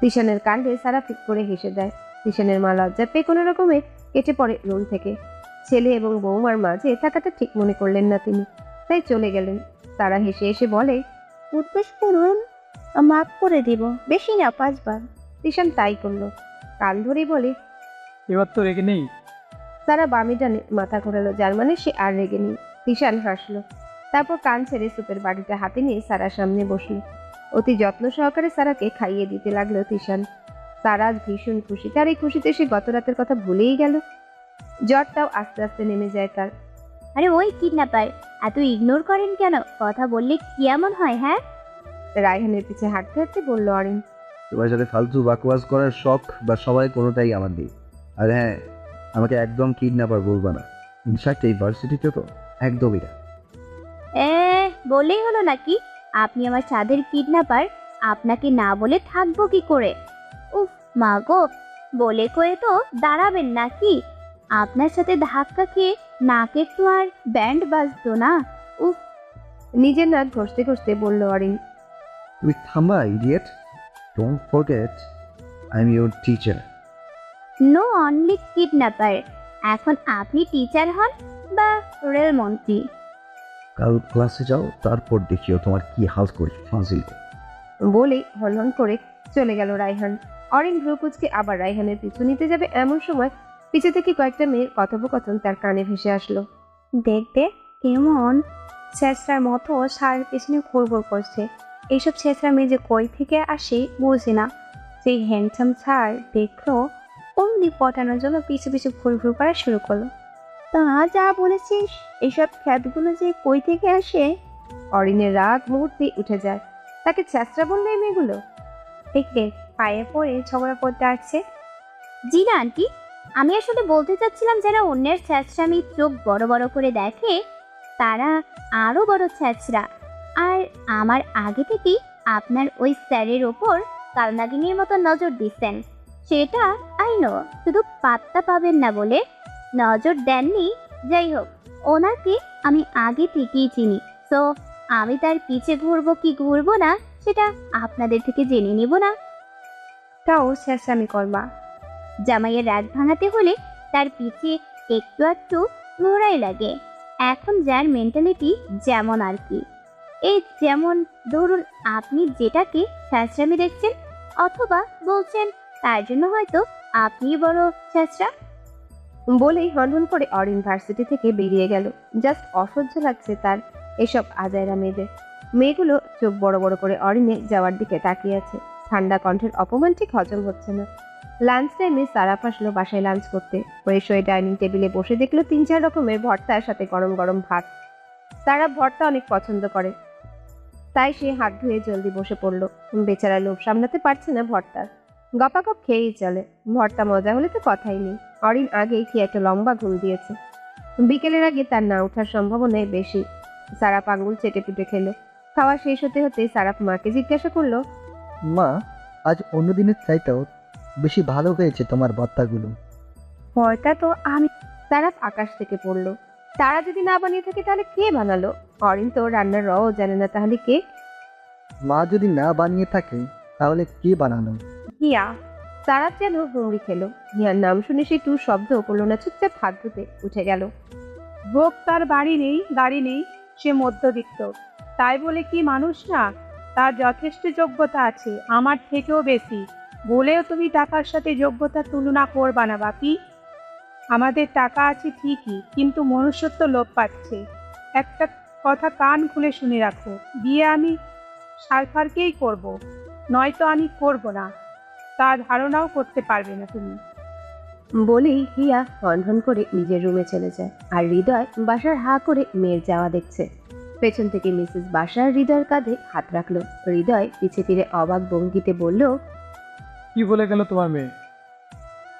তিশানের কাণ্ডে সারা ফিক করে হেসে দেয়। তিশানের মা লজ্জা পেয়ে কোনো রকমে কেটে পড়ে রুম থেকে। ছেলে এবং বৌমার মাঝে থাকাটা ঠিক মনে করলেন না তিনি। তাই চলে গেলেন। তারা হেসে এসে বলে উদ্বেস করুন মাফ করে দিব। বেশি না পাঁচবার। তিশান তাই করল। কান ধরেই বলে এবার তো রেগে নেই। তারা বামি ডানে মাথা ঘোরালো যার মানে সে আর রেগে নেই। তিশান হাসলো। তারপর কান ছেড়ে সুপের বাড়িটা হাতে নিয়ে সারা সামনে বসল। অতি যত্ন সহকারে সারাকে খাইয়ে দিতে লাগল তিশান। সারা আজ ভীষণ খুশি। তার এই খুশিতে সে গত রাতের কথা ভুলেই গেল। জ্বরটাও আস্তে আস্তে নেমে যায় তার। আরে ওই কিডন্যাপার এত ইগনোর করেন কেন? কথা বললে কি এমন হয় হ্যাঁ? রায়হানের পিছে হাঁটতে হাঁটতে বলল অরিন তোমার সাথে ফালতু বাকওয়াজ করার শখ বা সবাই কোনোটাই আমার নেই। আর হ্যাঁ আমাকে একদম কিডন্যাপার বলবা না। ইনফ্যাক্ট এই ভার্সিটিতে তো একদমই না। এ বলেই হলো নাকি? আপনি আমার চাঁদের কিডন্যাপার আপনাকে না বলে থাকব কি করে? উফ মা গো বলে কয়ে তো দাঁড়াবেন নাকি? আপনার সাথে ধাক্কা খেয়ে নাকের তো আর ব্যান্ড বাজতো না। উফ। নিজের নাক ঘষতে ঘষতে বলল অরিন তুমি থামবা idiot. Don't forget I am your teacher no only kidnapper এখন আপনি টিচার হন বা রেলমন্ত্রী। কাল ক্লাসে যাও তারপর দেখিও তোমার কি হাল করি ফাজিল বলেই হনহন করে চলে গেল রায়হান। অরিন ভ্রুকুচকে আবার রায়হানের পিছু নিতে যাবে এমন সময় পিছে থেকে কয়েকটা মেয়ের কথোপকথন তার কানে ভেসে আসলো। দেখতে কেমন? ছেঁচড়ার মতো সারের পেছনে ঘুরঘুর করছে। এইসব ছেঁচড়া মেয়ে যে কই থেকে আসে বুঝি না। সেই হ্যান্ডসাম স্যার দেখল অমনি পটানোর জন্য পিছু পিছু ঘুর ঘুর করা শুরু করল। তা যা বলেছিস এইসব খ্যাতগুলো যে কই থেকে আসে? অরিনের রাগ মুহূর্তে উঠে যায়। তাকে ছ্যাঁচড়া বললে মেয়েগুলো? দেখলে পায়ে পড়ে ঝগড়া করতে আসছে। জি না আন্টি, আমি আসলে বলতে চাচ্ছিলাম যারা অন্যের ছ্যাঁচড়ামি চোখ বড় বড় করে দেখে, তারা আরও বড় ছ্যাঁচড়া আর আমার আগে থেকেই আপনার ওই স্যারের ওপর কালনাগিনীর মতো নজর দিচ্ছেন সেটা আই শুধু পাত্তা পাবেন না বলে নজর দেননি যাই হোক ওনাকে আমি আগে থেকেই চিনি। তো আমি তার পিছে ঘুরবো কি ঘুরবো না সেটা আপনাদের থেকে জেনে নিব না। তাও শেষামি করবা। জামাইয়ের রাগ ভাঙাতে হলে তার পিছে একটু একটু ঘোরাই লাগে। এখন যার মেন্টালিটি যেমন আর কি। এই যেমন ধরুন আপনি যেটাকে ছেঁচড়ামি দেখছেন অথবা বলছেন তার জন্য হয়তো আপনি বড় ছেঁচড়া বলেই হনহন করে অর ভার্সিটি থেকে বেরিয়ে গেল। জাস্ট অসহ্য লাগছে তার এসব আজায়রা মেয়েদের। মেয়েগুলো চোখ বড় বড় করে অরিনে যাওয়ার দিকে তাকিয়ে আছে। ঠান্ডা কণ্ঠের অপমান ঠিক হজম হচ্ছে না। লাঞ্চ টাইমে সারাফ আসলো বাসায় লাঞ্চ করতে। ফ্রেশ হয়ে ডাইনিং টেবিলে বসে দেখল তিন চার রকমের ভর্তার সাথে গরম গরম ভাত। তারা ভর্তা অনেক পছন্দ করে। তাই সে হাত ধুয়ে জলদি বসে পড়ল। বেচারা লোভ সামলাতে পারছে না ভর্তার। গপাগপ খেয়েই চলে। ভর্তা মজা হলে তো কথাই নেই। অরিন আগেই কি একটা লম্বা ঘুম দিয়েছে। বিকেলের আগে তার না ওঠার সম্ভাবনাই বেশি। সারাপ আঙ্গুল চেটে পুটে খেলো। খাওয়া শেষ হতে হতে সারাপ মাকে জিজ্ঞাসা করল মা আজ অন্য দিনের চাইতেও বেশি ভালো হয়েছে তোমার ভর্তাগুলো ভয়টা তো আমি সারাপ আকাশ থেকে পড়ল। তারা যদি না বানিয়ে থাকে তাহলে কে বানালো? অরিন তো রান্নার রও জানে না তাহলে কে? মা যদি না বানিয়ে থাকে তাহলে কে বানানো হিয়া সারাপ যেন হুমড়ি খেলো। হিয়ার নাম শুনে সে টু শব্দ করল না, চুপচাপ হাত ধুতে উঠে গেল। ভোগ তার বাড়ি নেই, গাড়ি নেই, সে মধ্যবিত্ত। তাই বলে কি মানুষ না? তার যথেষ্ট যোগ্যতা আছে, আমার থেকেও বেশি। বলেও তুমি টাকার সাথে যোগ্যতা তুলনা করবা না, বাপি। আমাদের টাকা আছে ঠিকই, কিন্তু মনুষ্যত্ব লোপ পাচ্ছে। একটা কথা কান খুলে শুনে রাখো, বিয়ে আমি সারফারকেই করব। নয়তো আমি করব না। তা ধারণাও করতে পারবে না তুমি। বলেই হিয়া হনহন করে নিজের রুমে চলে যায় আর হৃদয় বাসার হা করে মেয়ের যাওয়া দেখছে। পেছন থেকে মিসেস বাসার হৃদয়ের কাঁধে হাত রাখল। হৃদয় পিছে ফিরে অবাক ভঙ্গিতে বলল কি বলে গেল তোমার মেয়ে?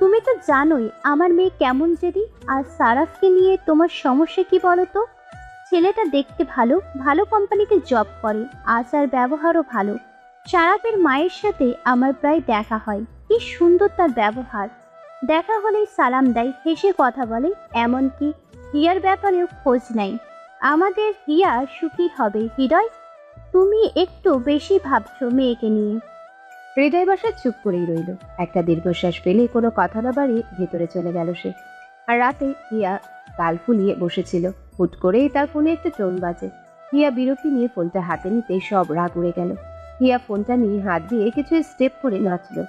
তুমি তো জানোই আমার মেয়ে কেমন জেদি আর সারাফকে নিয়ে তোমার সমস্যা কি বলো তো ছেলেটা দেখতে ভালো ভালো কোম্পানিতে জব করে আচার ব্যবহারও ভালো। সারাফের মায়ের সাথে আমার প্রায় দেখা হয়। কি সুন্দর তার ব্যবহার। দেখা হলেই সালাম দেয়, হেসে কথা বলে, এমনকি হিয়ার ব্যাপারেও খোঁজ নাই আমাদের হিয়া সুখী হবে, হৃদয়? তুমি একটু বেশি ভাবছ মেয়েকে নিয়ে। হৃদয় বাসা চুপ করেই রইল। একটা দীর্ঘশ্বাস ফেলে কোনো কথা না বাড়িয়ে ভেতরে চলে গেল সে। আর রাতে হিয়া কাল ফুলিয়ে বসেছিল। হুট করেই তার ফোনে একটা টোন বাজে। হিয়া বিরক্তি নিয়ে ফোনটা হাতে নিতে সব রাগ উড়ে গেল। হিয়া ফোনটা নিয়ে হাত দিয়ে কিছু স্টেপ করে নাচলো।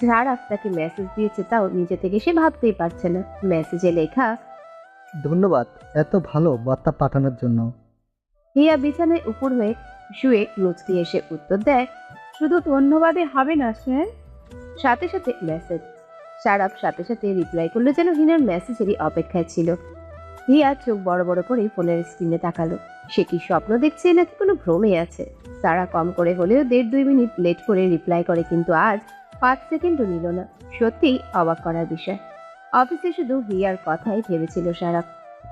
সারাফ তাকে মেসেজ দিয়েছে তাও নিজে থেকে সে ভাবতেই পারছে না। মেসেজে লেখা ধন্যবাদ এত ভালো বার্তা পাঠানোর জন্য। হিয়া বিছানায় উপর হয়ে শুয়ে মুচকি এসে উত্তর দেয় শুধু ধন্যবাদে হবে না সেন সাথে সাথে মেসেজ সারাপ সাথে সাথে রিপ্লাই করল যেন হিনার মেসেজেরই অপেক্ষায় ছিল। হিয়া চোখ বড় বড় করে ফোনের স্ক্রিনে তাকালো। সে কি স্বপ্ন দেখছে নাকি কোনো ভ্রমে আছে? তারা কম করে হলেও দেড় দুই মিনিট লেট করে রিপ্লাই করে, কিন্তু আজ পাঁচ সেকেন্ডও নিল না। সত্যিই অবাক করার বিষয়। অফিসে শুধু হিয়ার কথাই ভেবেছিল সারাপ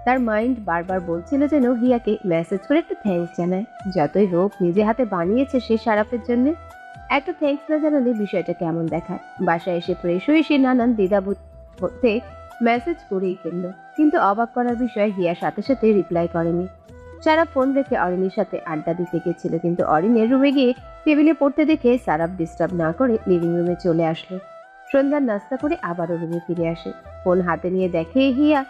তার মাইন্ড বারবার বলছিল যেন হিয়াকে মেসেজ করে একটা থ্যাঙ্কস জানায়। যতই হোক, নিজে হাতে বানিয়েছে সে সারাপের জন্য। একটা থ্যাঙ্কস না জানালে বিষয়টা কেমন দেখায়? বাসায় এসে ফ্রেশ হয়ে সে নানান দ্বিধাবোধ হতে মেসেজ করেই ফেলল। কিন্তু অবাক করার বিষয় হিয়া সাথে সাথে রিপ্লাই করেনি। সারা ফোন রেখে অরিনের সাথে আড্ডা দিতে গেছিল, কিন্তু অরিনের রুমে গিয়ে টেবিলে পড়তে দেখে সারাপ ডিস্টার্ব না করে লিভিং রুমে চলে আসলো। সন্ধ্যার নাস্তা করে আবারও রুমে ফিরে আসে। ফোন হাতে নিয়ে দেখে হিয়া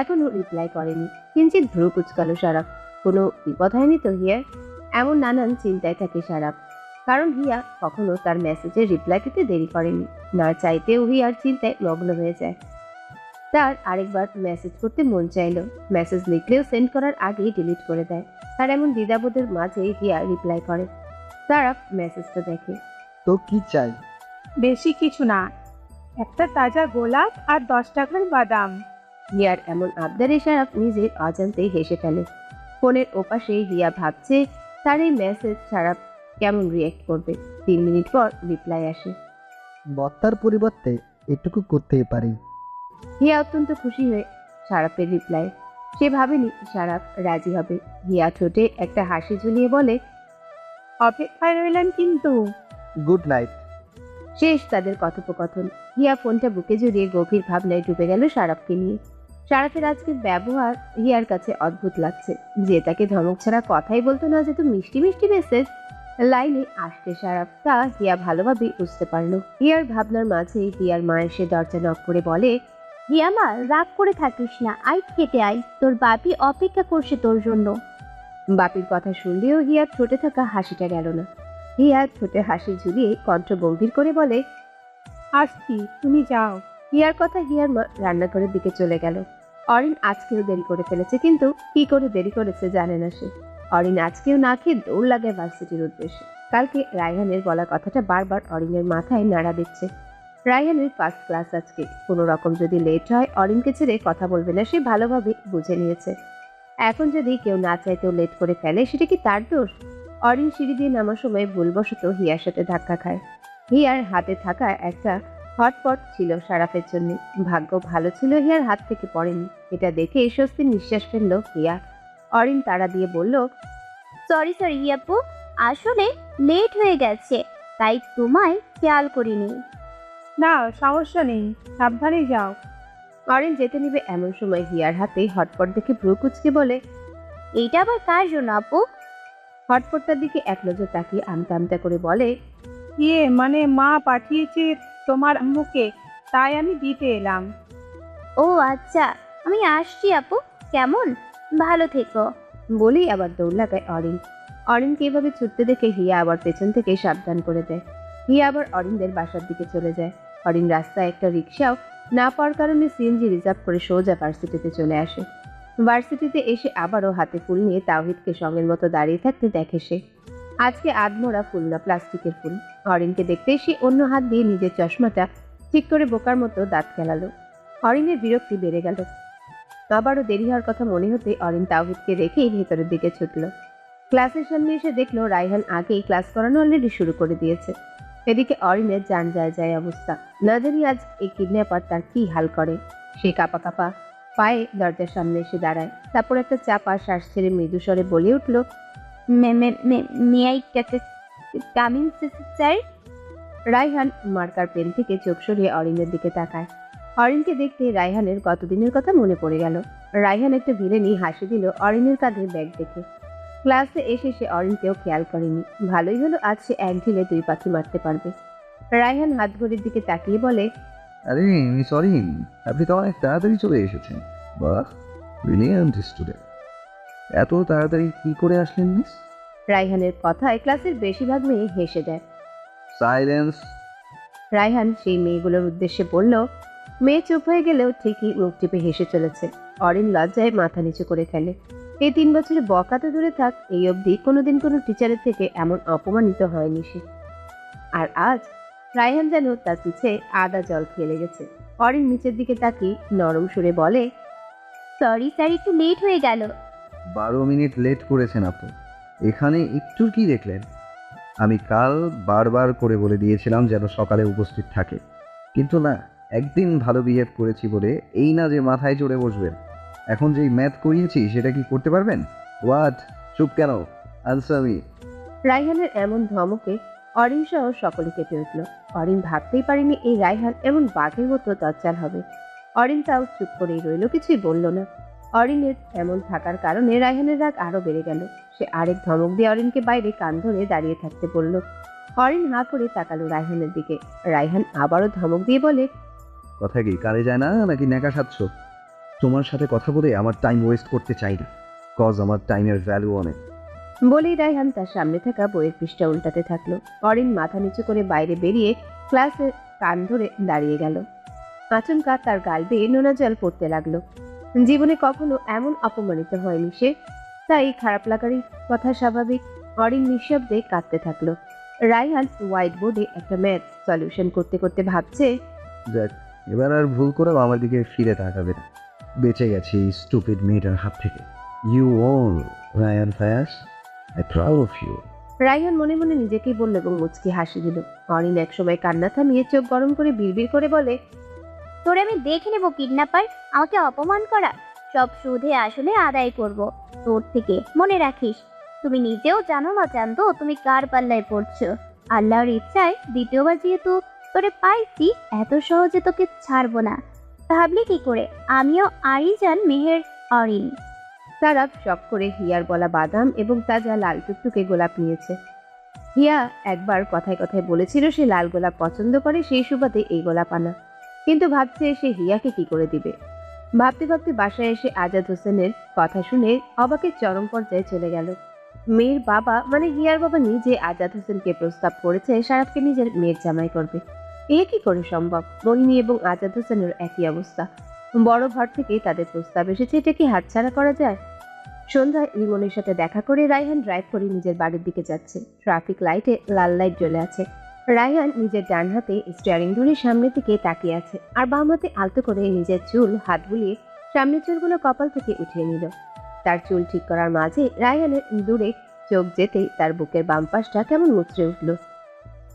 এখনও রিপ্লাই করেনি। কিঞ্চিত ভ্রু কুচকালো সারাপ কোনো বিপদ হয়নি তো হিয়ার? এমন নানান চিন্তায় থাকে সারাপ কারণ হিয়া কখনো তার মেসেজের রিপ্লাই দিতে দেরি করেনি। না চাইতেও হিয়ার চিন্তায় মগ্ন হয়ে যায়। তার আরেকবার মেসেজ করতে মন চাইলো। মেসেজ লিখলেও সেন্ড করার আগেই ডিলিট করে দেয়। তার এমন দ্বিধাবোধের মাঝে হিয়া রিপ্লাই করে। তারা মেসেজটা দেখে। তো কি চাই? বেশি কিছু না। একটা তাজা গোলাপ আর দশ টাকার বাদাম। হিয়ার এমন আবদারে সারাপ নিজের অজান্তেই হেসে ফেলে। ফোনের ওপাশে হিয়া ভাবছে তার এই মেসেজ সারাপ কেমন রিয়েক্ট করবে? তিন মিনিট পর রিপ্লাই আসে। বত্তার পরিবর্তে এটুকু করতেই পারি। হিয়া অত্যন্ত খুশি হয়ে সারাপের রিপ্লাই। সে ভাবেনি সারাপ রাজি হবে। হিয়া ঠোঁটে একটা হাসি ঝুলিয়ে বলে অপেক্ষায় রইলেন কিন্তু। Good night. শেষ তাদের কথোপকথন। হিয়া ফোনটা বুকে জড়িয়ে গভীর ভাবনায় ডুবে গেল সারাপকে নিয়ে। সারাফের আজকের ব্যবহার হিয়ার কাছে অদ্ভুত লাগছে। যে তাকে ধমক ছাড়া কথাই বলতো না যেত মিষ্টি মিষ্টি মেসেজ লাইনে আসতে সারাপ তা হিয়া ভালোভাবে বুঝতে পারল। হিয়ার ভাবনার মাঝে হিয়ার মা এসে দরজা নক করে বলে হিয়ামা রাগ করে থাকিস না। আই খেতে আই তোর বাপি অপেক্ষা করছে তোর জন্য। বাপির কথা শুনলেও হিয়ার ঠোঁটে থাকা হাসিটা গেল না। হিয়া ঠোঁটে হাসি ঝুলিয়ে কণ্ঠ গম্ভীর করে বলে আসছি তুমি যাও। হিয়ার কথা হিয়ার রান্নাঘরের দিকে চলে গেল। অরিন আজকেও দেরি করে ফেলেছে কিন্তু কি করে দেরি করেছে জানে না সে। অরিন আজকেও না খেয়ে দৌড় লাগে ভার্সিটির উদ্দেশ্যে। কালকে রায়হানের বলা কথাটা বারবার অরিনের মাথায় নাড়া দিচ্ছে। রায়হানের ফার্স্ট ক্লাস আজকে। কোনো রকম যদি লেট হয়, অরিনকে ছেড়ে কথা বলবে না, সে ভালোভাবে বুঝে নিয়েছে। এখন যদি কেউ না চাইতেও লেট করে ফেলে, সেটা কি তার দোষ? অরিন সিঁড়ি দিয়ে নামার সময় ভুলবশত হিয়ার সাথে ধাক্কা খায়। হিয়ার হাতে থাকা একটা হটপট ছিল সারাফের জন্য। ভাগ্য ভালো ছিল, হিয়ার হাত থেকে পড়েনি। এটা দেখে স্বস্তির নিঃশ্বাস ফেলল হিয়া। অরিন তাড়া দিয়ে বলল সরি সরি ইয়াপু আসলে লেট হয়ে গেছে, তাই তোমায় খেয়াল করিনি। না সমস্যা নেই। সাবধানে যাও। অরিন যেতে নিবে এমন সময় হিয়ার হাতে হটপট দেখে ভ্রু কুচকে বলে এইটা আবার কার জন্য আপু? হটপটটার দিকে এক নজর তাকিয়ে আমতা আমতা করে বলে ইয়ে মানে মা পাঠিয়েছে তোমার আম্মুকে তাই আমি দিতে এলাম। ও আচ্ছা আমি আসছি আপু কেমন? ভালো থেকো। বলেই আবার দৌড় লাগায় অরিন। অরিনকে এভাবে ছুটতে দেখে হিয়া আবার পেছন থেকে সাবধান করে দেয়। হিয়া আবার অরিনদের বাসার দিকে চলে যায়। অরিন রাস্তায় একটা রিক্সাও না পাওয়ার কারণে সিএনজি রিজার্ভ করে সোজা ভার্সিটিতে চলে আসে। ভার্সিটিতে এসে আবারও হাতে ফুল নিয়ে তাওহিদকে সঙ্গের মতো দাঁড়িয়ে থাকতে দেখে সে। আজকে আধমোড়া ফুল না প্লাস্টিকের ফুল। অরিনকে দেখতে সে অন্য হাত দিয়ে নিজের চশমাটা ঠিক করে বোকার মতো দাঁত খেলালো অরিনের বিরক্তি বেড়ে গেল। আবারও দেরি হওয়ার কথা মনে হতে অরিন তাওহিদকে রেখেই ভেতরের দিকে ছুটল। ক্লাসের সামনে এসে দেখল রাইহান আগেই ক্লাস করানো অলরেডি শুরু করে দিয়েছে। এদিকে অরিনের যান যায় যায় অবস্থা। না জানি আজ এই কিডন্যাপার তার কি হাল করে? সে কাপা কাপা পায়ে দরজার সামনে এসে দাঁড়ায়। তারপর একটা চাপা শ্বাস ছেড়ে মৃদু স্বরে বলে উঠল রাইহান মার্কার পেন থেকে চোখ সরিয়ে অরিনের দিকে তাকায়। অরিনকে দেখতে রাইহানের কতদিনের কথা মনে পড়ে গেল। রাইহান একটা ভিলেনি হাসি দিল অরিনের কাঁধে ব্যাগ দেখে। ক্লাসে এসে সে অরিনকেও খেয়াল করেনি। ভালোই হলো আজ সে এক ঢিলে দুই পাখি মারতে পারবে। রায়হান হাত ঘড়ির দিকে তাকিয়ে বলে আরে মিস অরিন আপনি তো অনেক তাড়াতাড়ি চলে এসেছেন। বাহ ব্রিলিয়ান্ট স্টুডেন্ট এত তাড়াতাড়ি কি করে আসলেন মিস রায়হানের কথায় ক্লাসের বেশিরভাগ মেয়ে হেসে দেয়। সাইলেন্স রায়হান সেই মেয়েগুলোর উদ্দেশ্যে বলল মেয়ে চুপ হয়ে গেলেও ঠিকই মুখ টিপে হেসে চলেছে। অরিন লজ্জায় মাথা নিচু করে ফেলে। এই তিন বছরে বকাতে দূরে থাক এই অবধি কোনোদিন কোনো টিচারের থেকে এমন অপমানিত হয়নি সে। আর আজ রায়হান যেন তার পিছে আদা জল খেয়ে লেগেছে। অরিন নিচের দিকে তাকিয়ে নরম সুরে বলে সরি স্যার একটু লেট হয়ে গেল। বারো মিনিট লেট করেছেন আপনি এখানে একটু কি দেখলেন? আমি কাল বারবার করে বলে দিয়েছিলাম যেন সকালে উপস্থিত থাকে। কিন্তু না একদিন ভালো বিহেভ করেছি বলে এই না যে মাথায় চড়ে বসবেন। এখন যেই ম্যাথ করিয়েছি সেটা কি করতে পারবেন? হোয়াট চুপ কেন? আনসার রায়হানের এমন ধমকে অরিন সহ সকলে কেঁপে উঠল। অরিন ভাবতেই পারেনি এই রায়হান এমন বাঘের মতো দজ্জাল হবে। অরিন তাও চুপ করেই রইল, কিছুই বলল না। অরিনের এমন থাকার কারণে রায়হানের রাগ আরও বেড়ে গেল। সে আরেক ধমক দিয়ে অরিনকে বাইরে কান ধরে দাঁড়িয়ে থাকতে বলল, অরিন হা করে তাকালো রায়হানের দিকে। রায়হান আবারও ধমক দিয়ে বলে, কথা কি কারে যায় না নাকি ন্যাকা সাচ্ছ তোমার সাথে কথা বলে আমার টাইম ওয়েস্ট করতে চাই না। কজ আমার টাইমের ভ্যালু অনেক বলেই রায়হান তার সামনে থাকা বইয়ের পৃষ্ঠা উল্টাতে থাকল। অরিন মাথা নিচু করে বাইরে বেরিয়ে ক্লাসে কান ধরে দাঁড়িয়ে গেল। আচমকা তার গাল বেয়ে নোনা জল পড়তে লাগল। জীবনে কখনো এমন অপমানিত হয়নি সে। তাই খারাপ লাগারই কথা স্বাভাবিক, অরিন নিঃশব্দে কাঁদতে থাকল। রায়হান হোয়াইট বোর্ডে একটা ম্যাথ সলিউশন করতে করতে ভাবছে এবার আর ভুল করেও আমার দিকে ফিরে তাকাবে না। বেঁচে গেছি স্টুপিড মেয়েটার হাত থেকে। You own Ryan ফায়াস I proud of you Raihan মনে মনে নিজেকেই বলল এবং মুচকি হাসি দিল। অরিন একসময় কান্না থামিয়ে চোখ গরম করে বিড়বিড় করে বলে তোরে আমি দেখে নেব কিডন্যাপার। আমাকে অপমান করা। সব সুদে আসলে আদায় করব। তোর থেকে মনে রাখিস তুমি নিজেও জানো না জানতো তুমি কার পাল্লায় পড়ছো। আল্লাহর ইচ্ছায় দ্বিতীয়বার যেহেতু তোরে পাইছি এত সহজে তোকে ছাড়বো না। ভাবলি কি করে? আমিও আরিজান মেহের অরিন। তারা শখ করে হিয়ার বলা বাদাম এবং তাজা লাল টুকটুকে গোলাপ নিয়েছে। হিয়া একবার কথায় কথায় বলেছিল সে লাল গোলাপ পছন্দ করে, সেই সুবাদে এই গোলাপ আনা। কিন্তু ভাবছে সে হিয়াকে কি করে দিবে। ভাবতে ভাবতে বাসায় এসে আজাদ হোসেনের কথা শুনে অবাকের চরম পর্যায়ে চলে গেল। মেয়ের বাবা মানে হিয়ার বাবা নিজে আজাদ হোসেনকে প্রস্তাব করেছে সারাফকে নিজের মেয়ের জামাই করবে। এ কি করে সম্ভব? মোহিনী এবং আজাদ হোসেনের একই অবস্থা। বড় ঘর থেকেই তাদের প্রস্তাব এসেছে, এটা কি হাতছাড়া করা যায়? সন্ধ্যায় রিমনের সাথে দেখা করে রায়হান ড্রাইভ করে নিজের বাড়ির দিকে যাচ্ছে। ট্রাফিক লাইটে লাল লাইট জ্বলে আছে। রায়হান নিজের ডান হাতে স্টিয়ারিং ধরে সামনের দিকে তাকিয়ে আছে আর বাম হাতে আলতো করে নিজের চুল, হাত বুলিয়ে সামনের চুলগুলো কপাল থেকে উঠিয়ে নিল। তার চুল ঠিক করার মাঝে রায়হানের দূরে চোখ যেতেই তার বুকের বাম পাশটা কেমন মুচড়ে উঠল।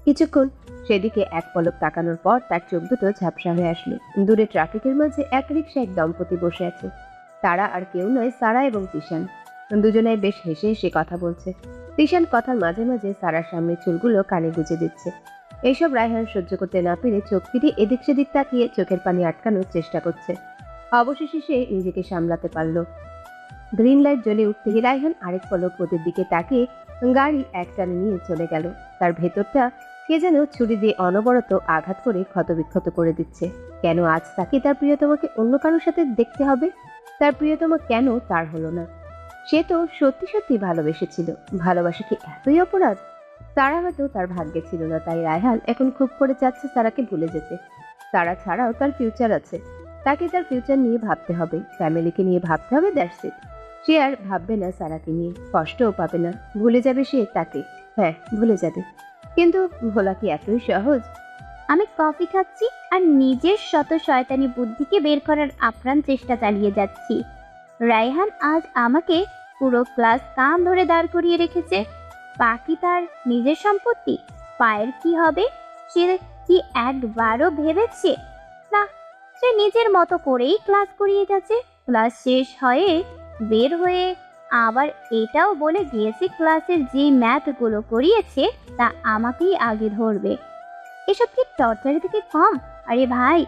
কিছুক্ষণ সেদিকে এক পলক তাকানোর পর তার চোখ দুটো ঝাপসা হয়ে আসলো। দূরে ট্রাফিকের মাঝে এক রিক্সা এক দম্পতি বসে আছে। তারা আর কেউ নয় সারা এবং তিশান। দুজনেই বেশ হেসে হেসে কথা বলছে। তিশান কথার মাঝে মাঝে সারার সামনে চুলগুলো কানে গুজে দিচ্ছে। এইসব রায়হান সহ্য করতে না পেরে চোখ ফিরে এদিক সেদিক তাকিয়ে চোখের পানি আটকানোর চেষ্টা করছে। অবশেষে সে নিজেকে সামলাতে পারল। গ্রিন লাইট জ্বলে উঠতেই রায়হান আরেক পলক ওদের দিকে তাকিয়ে গাড়ি একটানে নিয়ে চলে গেল। তার ভেতরটা কে যেন ছুরি দিয়ে অনবরত আঘাত করে ক্ষতবিক্ষত করে দিচ্ছে। কেন আজ তাকে তার প্রিয়তমাকে অন্য কারোর সাথে দেখতে হবে? তার প্রিয়তমা কেন তার হলো না? সে তো সত্যি সত্যি ভালোবেসেছিল। ভালোবাসা কি এতই অপরাধ? তারা হয়তো তার ভাগ্যে ছিল না, তাই রায়হান এখন খুব করে চাচ্ছে তারাকে ভুলে যেতে। তারা ছাড়াও তার ফিউচার আছে। তাকে তার ফিউচার নিয়ে ভাবতে হবে। ফ্যামিলিকে নিয়ে ভাবতে হবে দ্যাটস ইট সে আর ভাববে না সারাকে নিয়ে। কষ্টও পাবে না। ভুলে যাবে সে তাকে। হ্যাঁ ভুলে যাবে। কিন্তু ভোলা কি এতই সহজ? আমি কফি খাচ্ছি আর নিজের শত শয়তানি বুদ্ধিকে বের করার আপ্রাণ চেষ্টা চালিয়ে যাচ্ছি। রায়হান আজ আমাকে পুরো ক্লাস কান ধরে দাঁড় করিয়ে রেখেছে। বাকি তার নিজের সম্পত্তি, পায়ের কি হবে, সে কি একবারও ভেবেছে? না, সে নিজের মতো করেই ক্লাস করিয়ে যাচ্ছে। ক্লাস শেষ হয়ে বের হয়ে আবার এটাও বলে গিয়েছে, ক্লাসের যে ম্যাথগুলো করিয়েছে, তা আমাকেই আগে ধরবে। এসব কি টর্চারের থেকে কম? আরে ভাই,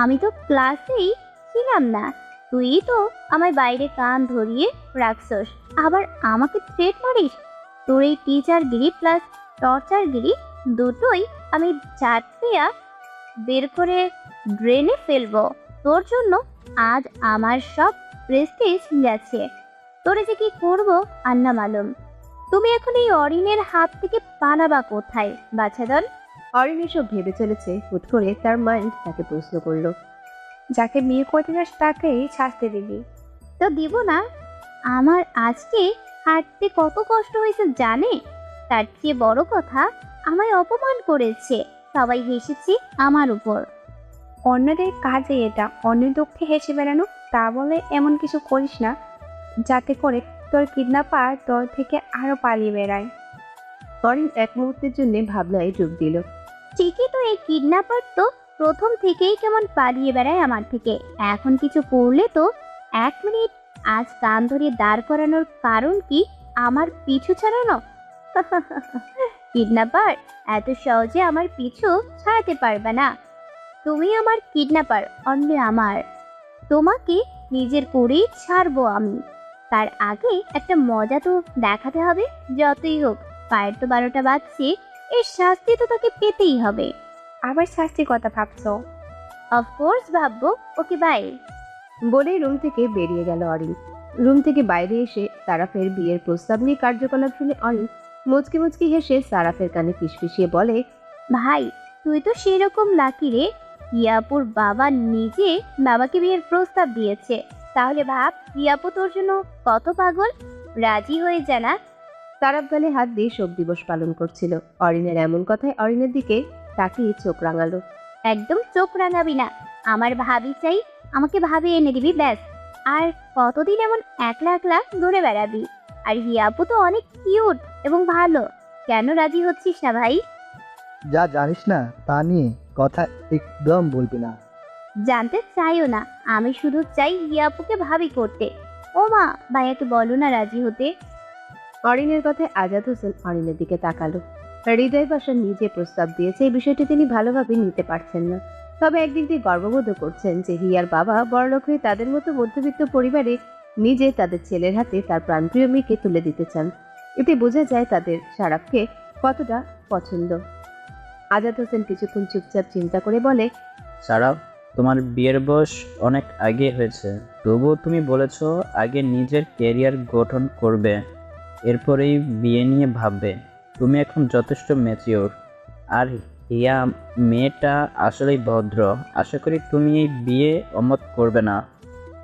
আমি তো ক্লাসেই ছিলাম না। তুই তো আমায় বাইরে কান ধরিয়ে রাখছস। আবার আমাকে থ্রেট মারিস তোর এই টিচারগিরি প্লাস টর্চারগিরি দুটোই আমি চাটকিয়া বের করে ড্রেনে ফেলব। তোর জন্য আজ আমার সব প্রেস্টিজ গেছে। তোরে যে কি করব, আন্না মালুম? তুমি এখন এই অরিনের হাত থেকে পালাবা কোথায় বাছাদল অরিন এসব ভেবে চলেছে হুট করে তার মাইন্ড তাকে প্রশ্ন করল। যাকে বিয়ে করতে চাস তাকেই শাস্তি দিবি। তো দিব না। আমার আজকে হাঁটতে কত কষ্ট হয়েছে জানে? তার চেয়ে বড় কথা আমায় অপমান করেছে। সবাই হেসেছে আমার উপর। অন্যদের কাজে এটা অন্য দুঃখে হেসে বেড়ানো তা বলে এমন কিছু করিস না যাতে করে তোর কিডন্যাপার তোর থেকে আরও পালিয়ে বেড়ায়। অরিন এক মুহূর্তের জন্য ভাবনায় যোগ দিল। ঠিকই তো এই কিডন্যাপার তো প্রথম থেকেই কেমন পালিয়ে বেড়ায় আমার থেকে। এখন কিছু করলে তো এক মিনিট আজ কান ধরে দাঁড় করানোর কারণ কি আমার পিছু ছাড়ানো? কিডন্যাপার এত সহজে আমার পিছু ছাড়াতে পারবে না। তুমি আমার কিডন্যাপার অন্য আমার। তোমাকে নিজের করেই ছাড়বো আমি। তার আগে একটা মজা তো দেখাতে হবে, যতই হোক। পায়ের তো বারোটা বাজছে। এর শাস্তি তো তোকে পেতেই হবে। আবার শাস্তির কথা ভাবছ? অফকোর্স ভাববো। ওকে বাই বলেই রুম থেকে বেরিয়ে গেল অরিন। রুম থেকে বাইরে এসে সারাফের বিয়ের প্রস্তাব নিয়ে কার্যকলাপ শুনে অরিন মুচকি মুচকি হেসে সারাফের কানে ফিসফিসিয়ে বলে ভাই তুই তো সেরকম লাকি রে। ইয়াপুর বাবা নিজে বাবাকে বিয়ের প্রস্তাব দিয়েছে। তাহলে ভাব ইয়াপু তোর জন্য কত পাগল? রাজি হয়ে জানা সারাফ গালে হাত দিয়ে শোক দিবস পালন করছিল। অরিনের এমন কথায় অরিনের দিকে তাকিয়ে চোখ রাঙালো। একদম চোখ রাঙাবি না। আমার ভাবি চাই আমাকে ভাবি এনে দিবি ব্যাস। আর কতদিন এমন একলা একলা ঘুরে বেড়াবি? আর হিয়াপু তো অনেক কিউট এবং ভালো। কেন রাজি হচ্ছিস না ভাই? যা জানিস না তা নিয়ে কথা একদম বলবি না। জানতে চাইও না আমি শুধু চাই হিয়াপুকে ভাবি করতে। ও মা ভাইয়াকে বলো না রাজি হতে। অরিনের কথায় আজাদ হোসেন অরিনের দিকে তাকালো। হৃদয় বাসা নিজে প্রস্তাব দিয়েছে, এই বিষয়টি তিনি ভালোভাবে নিতে পারছেন না। তবে একদিক দিয়ে গর্ববোধ করছেন যে হিয়ার বাবা বড়লোক হয়ে তাদের মতো মধ্যবিত্ত পরিবারে নিজে তাদের ছেলের হাতে তার প্রাণপ্রিয় মেয়েকে তুলে দিতে চান। এতে বোঝা যায় তাদের সারাফকে কতটা পছন্দ। আজাদ হোসেন কিছুক্ষণ চুপচাপ চিন্তা করে বলে ছাড়াও তোমার বিয়ের বয়স অনেক আগে হয়েছে। তবুও তুমি বলেছ আগে নিজের ক্যারিয়ার গঠন করবে। এরপরেই বিয়ে নিয়ে ভাববে তুমি এখন যথেষ্ট ম্যাচিওর আর হিয়া মেয়েটা আসলেই ভদ্র। আশা করি তুমি এই বিয়ে অমত করবে না।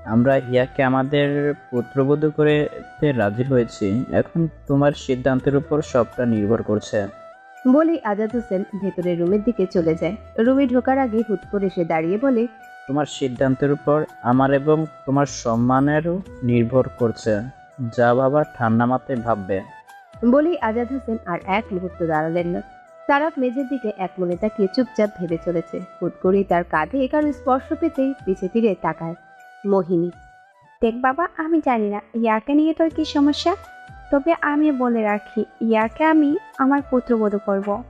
আমরা হিয়াকে আমাদের পুত্রবধূ করে রাজি হয়েছি। এখন তোমার সিদ্ধান্তের উপর সবটা নির্ভর করছে। বলেই আজাদ হোসেন ভেতরের রুমের দিকে চলে যায়। রুমে ঢোকার আগে হুট করে সে দাঁড়িয়ে বলে তোমার সিদ্ধান্তের উপর আমার এবং তোমার সম্মানেরও নির্ভর করছে। যা বাবা ঠান্ডা মাথায় ভাববে। বলেই আজাদ হোসেন আর এক মুহূর্ত দাঁড়ালেন না। সারাফ মেঝের দিকে এক মনে তাকিয়ে চুপচাপ ভেবে চলেছে। হুট করেই তার কাঁধে কারও স্পর্শ পেতেই পিছে ফিরে তাকায় মোহিনী। দেখ বাবা, আমি জানি না, ইয়াকে নিয়ে তোর কি সমস্যা? তবে আমি বলে রাখি, ইয়াকে আমি আমার পুত্রবধূ করব।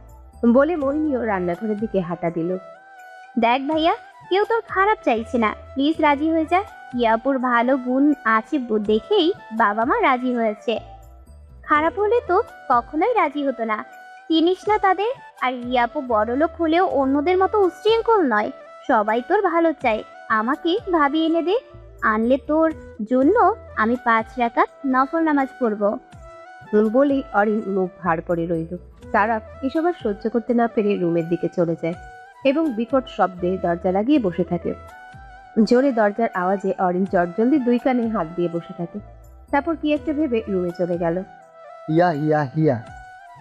বলে মোহিনীও রান্নাঘরের দিকে হাঁটা দিল। দেখ ভাইয়া, কেউ তোর খারাপ চাইছে না। প্লিজ রাজি হয়ে যা। ইয়াপুর ভালো গুণ আছে দেখেই বাবা মা রাজি হয়েছে। খারাপ হলে তো কখনোই রাজি হতো না। চিনিস না তাদের, আর ইয়াপু বড়লোক হলেও অন্যদের মতো উশৃঙ্খল নয়। সবাই তোর ভালো চায়। আমাকে ভাবি এনে দে। আনলে তোর জন্য আমি পাঁচ রাকাত নফল নামাজ পড়ব। বলেই অরিন মুখ ভার করে রইল। সারাফ এসব আর সহ্য করতে না পেরে রুমের দিকে চলে যায় এবং বিকট শব্দে দরজা লাগিয়ে বসে থাকে। জোরে দরজার আওয়াজে অরিন চটজলদি দুই কানে হাত দিয়ে বসে থাকে। তারপর কি একটা ভেবে রুমে চলে গেল। ইয়া ইয়া হিয়া।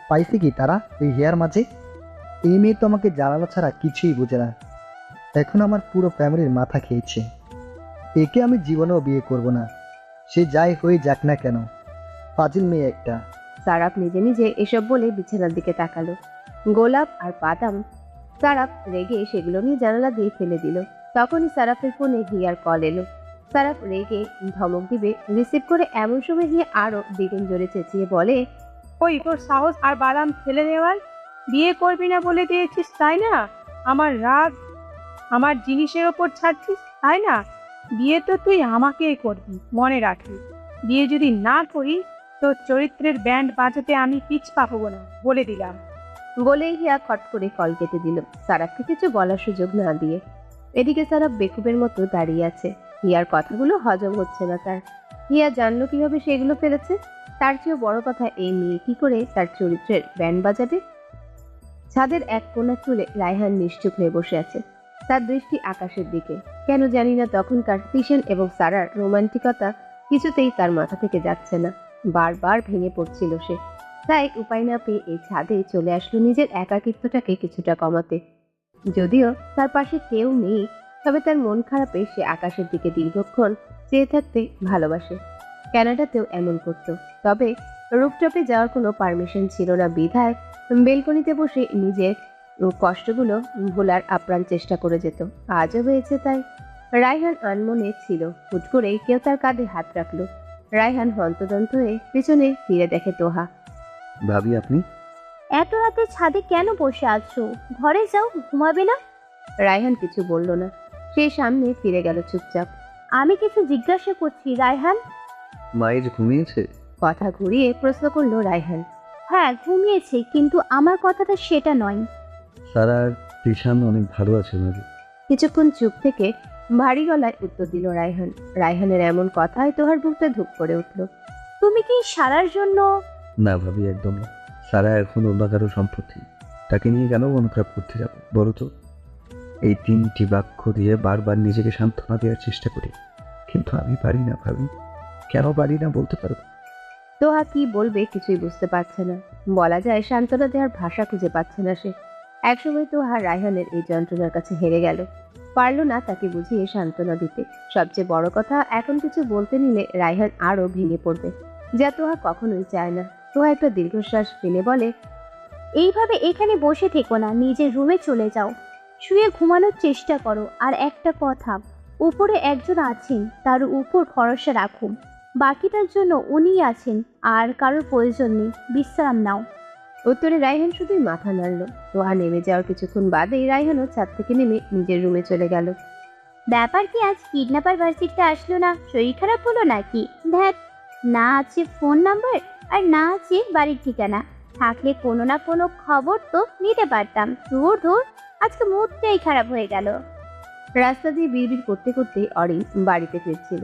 পাইছে কি তারা? এই হিয়ার মাঝে? এই মেয়ে তো আমাকে জ্বালানো ছাড়া কিছুই বোঝে না। এখন আমার পুরো ফ্যামিলির মাথা খেয়েছে। একে আমি জীবনেও বিয়ে করব না। সে যাই হয়ে যাক না কেন। ফাজিল মেয়ে একটা। সারাফ নিজে নিজে এসব বলে বিছানার দিকে তাকালো। গোলাপ আর বাদাম সারাফ রেগে সেগুলো নিয়ে জানালা দিয়ে ফেলে দিল। তখনই সারাফের ফোনে হিয়ার কল এলো। সারাফ রেগে ধমক দিবে রিসিভ করে এমন সময় গিয়ে আরও দ্বিগুণ জোরে চেঁচিয়ে বলে ওই তোর সাহস আর বাদাম ফেলে দেওয়ার বিয়ে করবি না বলে দিয়েছিস তাই না? আমার রাগ আমার জিনিসের ওপর ছাড়ছিস তাই না? বিয়ে তো তুই আমাকেই করবি মনে রাখবি বিয়ে যদি না করি তোর চরিত্রের ব্যান্ড বাজাতে আমি পিছ পাবো না বলে দিলাম। বলেই হিয়া খট করে কল কেটে দিল। সারাফকে কিছু বলার সুযোগ না দিয়ে এদিকে সারাফ বেকুবের মতো দাঁড়িয়ে আছে। হিয়ার কথাগুলো হজম হচ্ছে না তার। হিয়া জানলো কীভাবে সেগুলো ফেলেছে। তার চেয়েও বড় কথা, এই মেয়ে কি করে তার চরিত্রের ব্যান্ড বাজাবে? ছাদের এক কোণা চুলে রায়হান নিশ্চুপ হয়ে বসে আছে। তার দৃষ্টি আকাশের দিকে। কেন জানি না তখনকার তিশান এবং সারার রোমান্টিকতা কিছুতেই তার মাথা থেকে যাচ্ছে না। বারবার ভেঙে পড়ছিল সে। তাই উপায় না পেয়ে এই ছাদে চলে আসলো নিজের একাকিত্বটাকে কিছুটা কমাতে। যদিও তার পাশে কেউ নেই, তবে তার মন খারাপে সে আকাশের দিকে দীর্ঘক্ষণ চেয়ে থাকতে ভালোবাসে। ক্যানাডাতেও এমন করত। তবে রুপটপে যাওয়ার কোনো পারমিশন ছিল না বিধায় বেলকনিতে বসে নিজের কষ্টগুলো ভোলার আপ্রাণ চেষ্টা করে যেত। আজও হয়েছে তাই। রায়হান আনমনে ছিল। হুট করেই কেউ তার কাঁধে হাত রাখল। রায়হান হন্তদন্ত হয়ে পিছনে ফিরে দেখে তোহা। ভাবি আপনি? এত রাতে ছাদে কেন বসে আছো? ঘরে যাও ঘুমাবে না? রায়হান কিছু বলল না। সে সামনে ফিরে গেল চুপচাপ। আমি কিছু জিজ্ঞাসা করছি রায়হান? মায়ের ঘুমিয়েছে? কথা ঘুরিয়ে প্রশ্ন করল রায়হান। হ্যাঁ ঘুমিয়েছে কিন্তু আমার কথাটা সেটা নয়। সারা আর অনেক ভালো আছে ভাবি কিছুক্ষণ চুপ থেকে ভারী গলায় উত্তর দিল রায়হান। রায়হানের এমন কথায় তোহার বুকটা ধুপ করে উঠল। তুমি কি সারার জন্য? না ভাবি একদম না। সারা এখন অন্য কারও সম্পত্তি। তাকে নিয়ে কেন মন খারাপ করতে যাব, বলো তো? এই তিনটি বাক্য দিয়ে বারবার নিজেকে সান্ত্বনা দেওয়ার চেষ্টা করি, কিন্তু আমি পারি না ভাবি। কেন পারি না বলতে পারো? তোহা কি বলবে কিছুই বুঝতে পারছে না। বলা যায় সান্ত্বনা দেওয়ার ভাষা খুঁজে পাচ্ছে না সে। একসময় তোহা রায়হানের এই যন্ত্রণার কাছে হেরে গেল। পারল না তাকে বুঝিয়ে সান্ত্বনা দিতে। সবচেয়ে বড় কথা, এখন কিছু বলতে নিলে রায়হান আরও ভেঙে পড়বে। যা তোহা কখনোই চায় না। তোহা একটা দীর্ঘশ্বাস ফেলে বলে এইভাবে এখানে বসে থেকো না নিজের রুমে চলে যাও। শুয়ে ঘুমানোর চেষ্টা করো। আর একটা কথা উপরে একজন আছেন তার উপর ভরসা রাখুন বাকিটার জন্য উনিই আছেন আর কারোর প্রয়োজন নেই। বিশ্রাম নাও। উত্তরে রায়হান শুধুই মাথা নাড়ল। তোহা নেমে যাওয়ার কিছুক্ষণ বাদেই রায়হানও ছাদ থেকে নেমে নিজের রুমে চলে গেল। ব্যাপার কি আজ কিডন্যাপার ভার্সিটিতে আসলো না? শরীর খারাপ হলো নাকি? দেখ না আছে ফোন নাম্বার আর না আছে বাড়ির ঠিকানা। থাকলে কোনো না কোনো খবর তো নিতে পারতাম। দূর দূর আজকে মুডটাই খারাপ হয়ে গেল। রাস্তা দিয়ে বিড়বিড় করতে করতে অরিন বাড়িতে ফিরছিল।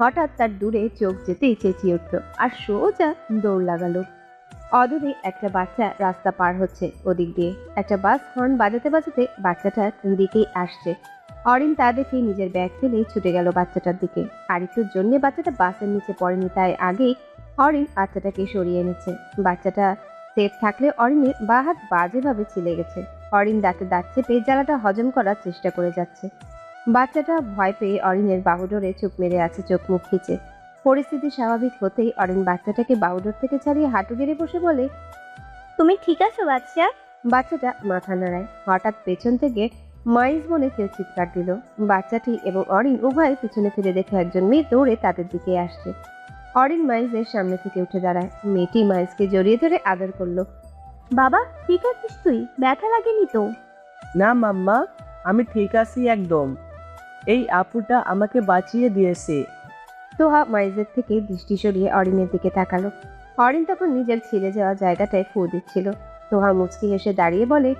হঠাৎ তার দূরে চোখ যেতেই চেঁচিয়ে উঠল, আর সোজা দৌড় লাগালো। অদূরে একটা বাচ্চা রাস্তা পার হচ্ছে ওদিক দিয়ে। একটা বাস হর্ন বাজাতে বাজাতে বাচ্চাটার দিকেই আসছে। অরিন তা দেখে নিজের ব্যাগ ফেলে ছুটে গেল বাচ্চাটার দিকে। আর একটুর জন্য বাচ্চাটা বাসের নিচে পড়েনি, তাই আগেই অরিন বাচ্চাটাকে সরিয়ে এনেছে। বাচ্চাটা সেফ থাকলে অরিনের বা হাত বাজেভাবে ছিলে গেছে। অরিন দাঁতে দাঁত চেপে জ্বালাটা হজম করার চেষ্টা করে যাচ্ছে। বাচ্চাটা ভয় পেয়ে অরিনের বাহুডোরে চুপ মেরে আছে চোখ মুখ খিচে পরিস্থিতি স্বাভাবিক হতেই অরিন বাচ্চাটাকে বাহুডোর থেকে ছাড়িয়ে হাঁটু গেড়ে বসে বলে তুমি ঠিক আছো বাচ্চা? বাচ্চাটা মাথা নাড়ায়। হঠাৎ পেছন থেকে মাইজ বলে কেউ চিৎকার দিল। বাচ্চাটি এবং অরিন উভয় পিছনে ফিরে দেখে একজন মেয়ে দৌড়ে তাদের দিকে আসছে। অরিন মাইজের সামনে থেকে উঠে দাঁড়ায়। মেয়েটি মাইজকে জড়িয়ে ধরে আদর করল। বাবা ঠিক আছিস তুই? ব্যথা লাগেনি তো? না মাম্মা আমি ঠিক আছি একদম। এই আপুটা আমাকে বাঁচিয়ে দিয়েছে। তোহা মাইজের থেকে দৃষ্টি সরিয়ে অরিনের দিকে তাকালো। অরিন তখন নিজের ছিলে যাওয়া জায়গাটায় ফু দিচ্ছিল। তোহা মুচকি হেসে দাঁড়িয়ে বলে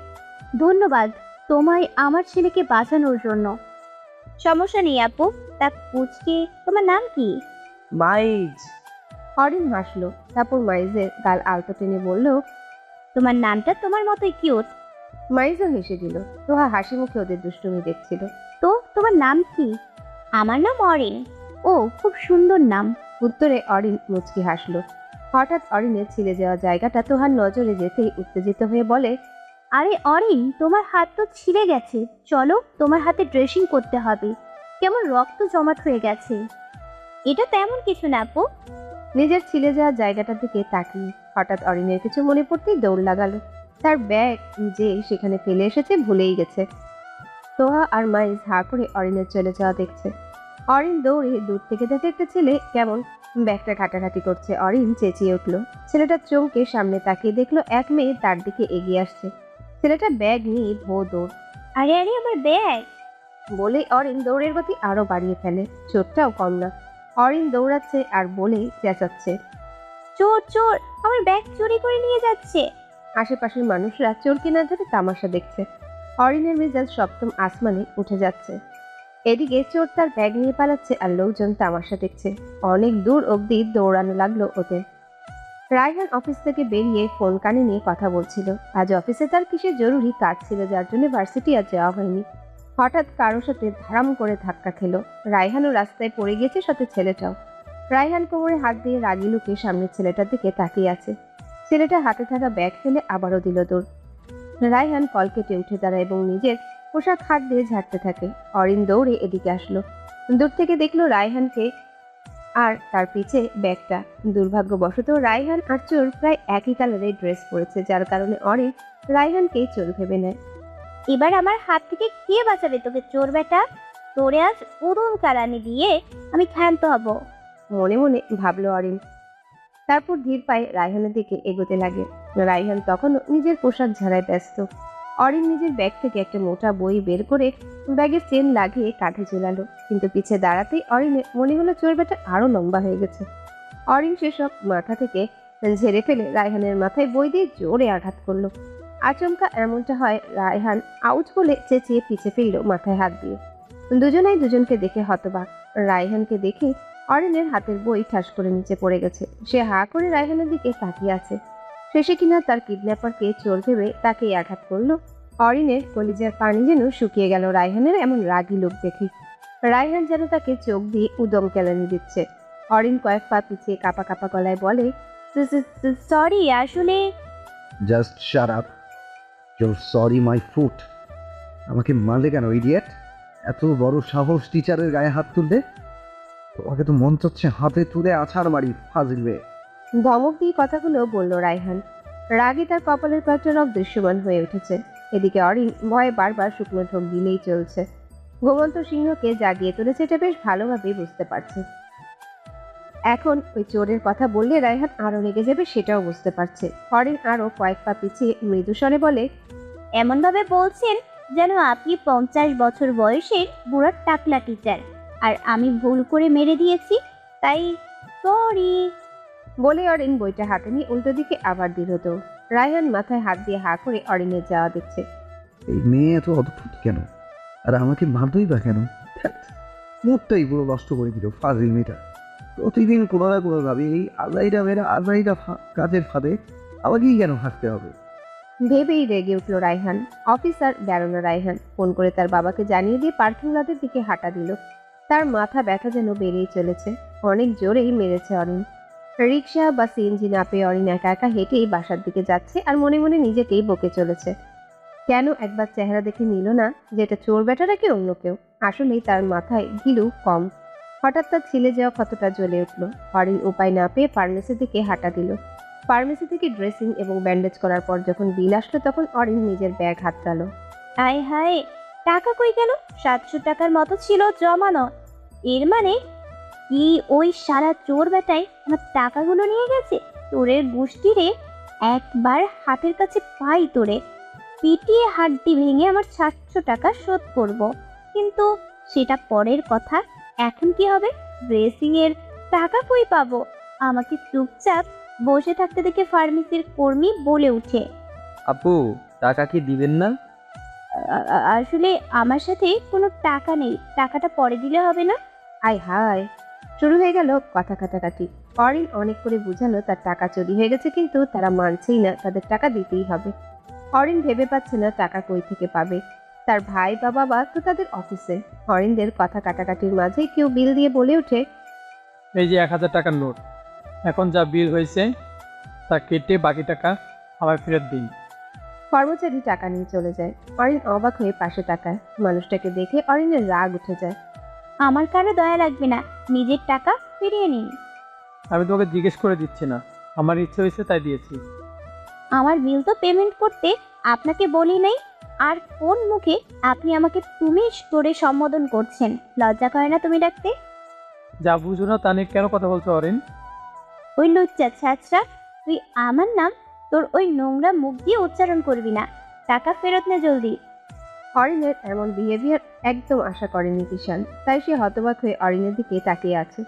ধন্যবাদ তোমায় আমার ছেলেকে বাঁচানোর জন্য। সমস্যা নেই আপু তা পুচকে তোমার নাম কি? মাইজ। অরিন হাসলো। তারপর মাইজের গাল আলতো টেনে বলল, তোমার নামটা তোমার মতোই কিউট। মাইজও হেসে দিল। তোহা হাসি মুখে ওদের দুষ্টুমি দেখছিল। তো, তোমার নাম কি? আমার নাম অরিন ও, খুব সুন্দর নাম। উত্তরে অরিন মুচকি হাসলো। হঠাৎ অরিনের ছিলে যাওয়া জায়গাটা তোহার নজরে যেতেই উত্তেজিত হয়ে বলে, আরে অরিন তোমার হাত তো ছিঁড়ে গেছে। চলো, তোমার হাতে ড্রেসিং করতে হবে। কেমন রক্ত জমাট হয়ে গেছে। এটা তেমন কিছু না আপু। নিজের ছিলে যাওয়া জায়গাটার দিকে তাকিয়ে হঠাৎ অরিনের কিছু মনে পড়তেই দৌড় লাগালো। তার ব্যাগ যে সেখানে ফেলে এসেছে ভুলেই গেছে। তোহা আর মাইজ হা করে অরিনের চলে যাওয়া দেখছে। অরিন দৌড়ে দূর থেকে দেখে একটা ছেলে কেমন ব্যাগটা ঘাটাঘাটি করছে। অরিন চেঁচিয়ে উঠল। ছেলেটা চমকে সামনে তাকিয়ে দেখল এক মেয়ে তার দিকে এগিয়ে আসছে। ছেলেটা ব্যাগ নিয়ে ভো দৌড়। আরে আরে আমার ব্যাগ! বলে অরিন দৌড়ের গতি আরও বাড়িয়ে ফেলে। চোটটাও কম না। অরিন দৌড়াচ্ছে আর বলে চেঁচাচ্ছে। চোর চোর, আমার ব্যাগ চুরি করে নিয়ে যাচ্ছে। আশেপাশের মানুষরা চোর কেনার ধরে তামাশা দেখছে। অরিনের মেজাজ সপ্তম আসমানে উঠে যাচ্ছে। এদিকে চোর তার ব্যাগ নিয়ে পালাচ্ছে আর লোকজন তামাশা দেখছে। অনেক দূর অবধি দৌড়ানো লাগল ওদের। রায়হান অফিস থেকে বেরিয়ে ফোন কানে নিয়ে কথা বলছিল। আজ অফিসে তার কিসের জরুরি কাজ ছিল যার জন্য ভার্সিটি আর যাওয়া হয়নি। হঠাৎ কারোর সাথে ধারাম করে ধাক্কা খেলো। রায়হানও রাস্তায় পড়ে গিয়েছে সাথে ছেলেটাও। রায়হান কোমরে হাত দিয়ে রাগি লুকে সামনের ছেলেটার দিকে তাকিয়ে আছে। ছেলেটা হাতে থাকা ব্যাগ ফেলে আবারও দিল দৌড়। রায়হান কল কেটে উঠে দাঁড়ায় এবং নিজের পোশাক হাত দিয়ে ঝাড়তে থাকে। অরিন দৌড়ে এদিকে আসলো। দূর থেকে দেখল রায়হানকে আর তার পিছে ব্যাগটা। দুর্ভাগ্যবশত রায়হান আর চোর প্রায় একই কালারের ড্রেস পরেছে, যার কারণে অরিন রায়হানকেই চোর ভেবে নেয়। এবার আমার হাত থেকে কে বাঁচাবে তোকে, চোর বেটা? তোরে আজ উদুম কারানি দিয়ে আমি ক্ষান্ত হব। মনে মনে ভাবলো অরিন। তারপর ধীর পায়ে রায়হানের দিকে এগোতে লাগে। রায়হান তখনও নিজের পোশাক ঝাড়ায় ব্যস্ত। অরিন নিজের ব্যাগ থেকে একটা মোটা বই বের করে ব্যাগের চেন লাগিয়ে কাঁধে ঝুলালো। কিন্তু পিছে দাঁড়াতেই অরিনের মনে হলো চোরবেটা আরও লম্বা হয়ে গেছে। অরিন সেসব মাথা থেকে ঝেড়ে ফেলে রায়হানের মাথায় বই দিয়ে জোরে আঘাত করল। আচমকা এমনটা হয় রায়হান আউট বলে চেঁচিয়ে পিছে ফিরল মাথায় হাত দিয়ে। দুজনাই দুজনকে দেখে হতবাক। রায়হানকে দেখে অরিনের হাতের বই ঠাস করে নিচে পড়ে গেছে। সে হা করে রায়হানের দিকে তাকিয়ে আছে। শেষে কিনা তার কিডন্যাপারকে চোর ভেবে তাকে আঘাত করল। অরিনের কলিজার পানি যেন শুকিয়ে গেল রায়হানের এমন রাগি লোক দেখি। রায়হান যেন তাকে চোখ দিয়ে উদম কেলানি দিচ্ছে। অরিন কয়েক পা পিছিয়ে কাপা কাপা গলায় বলে সরি আসলে just shut your sorry my foot আমাকে মারলে কেন ইডিয়েট এত বড় সাহস টিচারের গায়ে হাত তুললে? তোমাকে তো মন চাচ্ছে হাতে তুলে আছাড় মারি ফাজিলবে ধমক দিয়ে কথাগুলো বলল রায়হান। রাগে তার কপালের কয়েকটা রক দৃশ্যমান হয়ে উঠেছে। এদিকে অরিন ভয়ে বারবার শুকনো ঠোক দিলেই চলছে। ঘুমন্ত সিংহকে জাগিয়ে তুলেছে এটা বেশ ভালোভাবেই বুঝতে পারছে। এখন ওই চোরের কথা বললে রায়হান আরও রেগে যাবে সেটাও বুঝতে পারছে। অরিন আরও কয়েক পা পিছিয়ে মৃদু স্বরে বলে এমনভাবে বলছেন যেন আপনি পঞ্চাশ বছর বয়সের বুড়ার টাকলা টিচার আর আমি ভুল করে মেরে দিয়েছি তাই সরি বলে অরিন বইটা হাতে নিয়ে উল্টো দিকে আবার দিল তো রায়হান মাথায় হাত দিয়ে হা করে অরিনের যাওয়া দেখছে। এই মেয়ে এত অদ্ভুত কেন? আর আমাকে মারতই বা কেন? মুডটাই পুরো নষ্ট করে দিল ফাজিল মেয়েটা। প্রতিদিন কোনো না কোনো ভাবে এই আজাইটা মেয়েরা আজাইটা কাজের ফাঁদে আমাকেই কেন হাসতে হবে? ভেবেই রেগে উঠল রায়হান। অফিসার, বেরোনো রায়হান। ফোন করে তার বাবাকে জানিয়ে দিয়ে পার্কিং লটের দিকে হাঁটা দিল। তার মাথা ব্যথা যেন বেড়েই চলেছে। অনেক জোরেই মেরেছে অরিন। রিক্সা বা সিএনজি না পেয়ে অরিন একা একা হেঁটেই বাসার দিকে যাচ্ছে আর মনে মনে নিজেকেই বকে চলেছে। কেন একবার চেহারা দেখে নিল না যে এটা চোর বেটারা কি অন্য কেউ? আসলেই তার মাথায় ঘিলু কম। হঠাৎ তার ছিলে যাওয়া ক্ষতটা জ্বলে উঠল। অরিন উপায় না পেয়ে ফার্মেসির দিকে হাঁটা দিল। ফার্মেসি থেকে ড্রেসিং এবং ব্যান্ডেজ করার পর যখন বিল আসলো, তখন অরিন নিজের ব্যাগ হাতড়ালো হায় হায়, টাকা কই গেল? সাতশো টাকার মতো ছিল জমানো। এর মানে কি ওই সারা চোর বেটায় আমার টাকাগুলো নিয়ে গেছে? তোরের গোষ্ঠীরে একবার হাতের কাছে পাই তোরে, পিটিয়ে হাড্ডি ভেঙে আমার সাতশো টাকা শোধ করব। কিন্তু সেটা পরের কথা। এখন কি হবে? ড্রেসিংয়ের টাকা কই পাবো? আমাকে চুপচাপ বসে থাকতে দেখে ফার্মেসির কর্মী বলে উঠে আপু টাকা কি দিবেন না? আ- আ- আসলে আমার সাথে কোনো টাকা নেই। টাকাটা পরে দিলে হবে না। আয় হায় শুরু হয়ে গেল কথা কাটাকাটি। অরিন অনেক করে বুঝালো তার টাকা চুরি হয়ে গেছে কিন্তু তারা মানছেই না তাদের টাকা দিতেই হবে। অরিন ভেবে পাচ্ছে না টাকা কই থেকে পাবে। তার ভাই বা বাবা তো তাদের অফিসে। অরিনদের কথা কাটাকাটির মাঝে কেউ বিল দিয়ে বলে ওঠে এই যে এক হাজার টাকার নোট। এখন যা বিল হয়েছে তা কেটে বাকি টাকা আবার ফেরত দিন। কর্মচারী টাকা নিয়ে চলে যায়। অরিন অবাক হয়ে পাশে তাকায়। মানুষটাকে দেখে অরিনের রাগ উঠে যায়। আমার কারও দয়া লাগবে না নিজের টাকা ফিরিয়ে নিন। আমি তোমাকে জিজ্ঞেস করে দিচ্ছি না আমার ইচ্ছে হয়েছে তাই দিয়েছি। আমার বিল তো পেমেন্ট করতে আপনাকে বলি নাই আর কোন মুখে আপনি আমাকে তুমি করে সম্বোধন করছেন? লজ্জা করে না তুমি ডাকতে? যা বুঝো না তা নিয়ে কেন কথা বলছো অরিন? ওই লজ্জা ছাছরা তুই আমার নাম তোর ওই নোংরা মুখ দিয়ে উচ্চারণ করবি না। টাকা ফেরত নে জলদি। অরিনের এমন বিহেভিয়ার একদম আশা করেনি কিষান তাই সে হতবাক হয়ে অরিনের দিকে তাকিয়ে আছে।